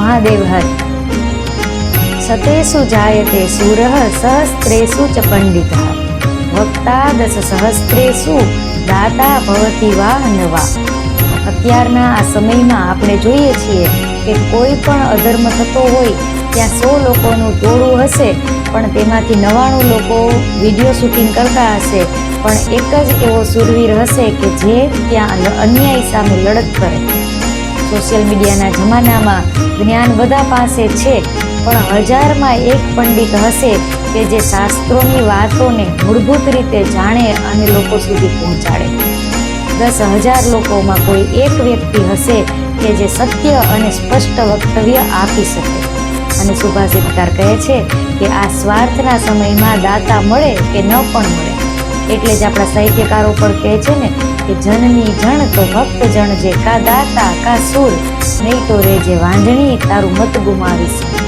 મહાદેવ હર. સતેષુ જાયતે સુરઃ સહસ્ત્રેષુ ચ પંડિતઃ. વક્તા દસ સહસ્ત્રેષુ દાતા ભવતી વા. નવા અત્યારના આ સમયમાં આપણે જોઈએ છીએ કે કોઈ પણ અધર્મ થતો હોય ત્યાં સો લોકોનું ટોળું હશે, પણ તેમાંથી નવાણું લોકો વીડિયો શૂટિંગ કરતા હશે, પણ એક જ એવો સુરવીર હશે કે જે ત્યાં અન્યાય સામે લડત કરે. સોશિયલ મીડિયાના જમાનામાં જ્ઞાન બધા પાસે છે, પણ હજારમાં એક પંડિત હશે કે જે શાસ્ત્રોની વાતોને મૂળભૂત રીતે જાણે અને લોકો સુધી પહોંચાડે. દસ હજાર લોકોમાં કોઈ એક વ્યક્તિ હશે કે જે સત્ય અને સ્પષ્ટ વક્તવ્ય આપી શકે. અને સુભાષિતકાર કહે છે કે આ સ્વાર્થના સમયમાં દાતા મળે કે ન પણ મળે. એટલે જ આપણા સાહિત્યકારો પણ કહે છે ને કે જનની જણ તો ભક્ત જણ જે કા દાતા, કા સુર, નહીં તો રે જે વાંજણી, તારું મત ગુમાવીશ.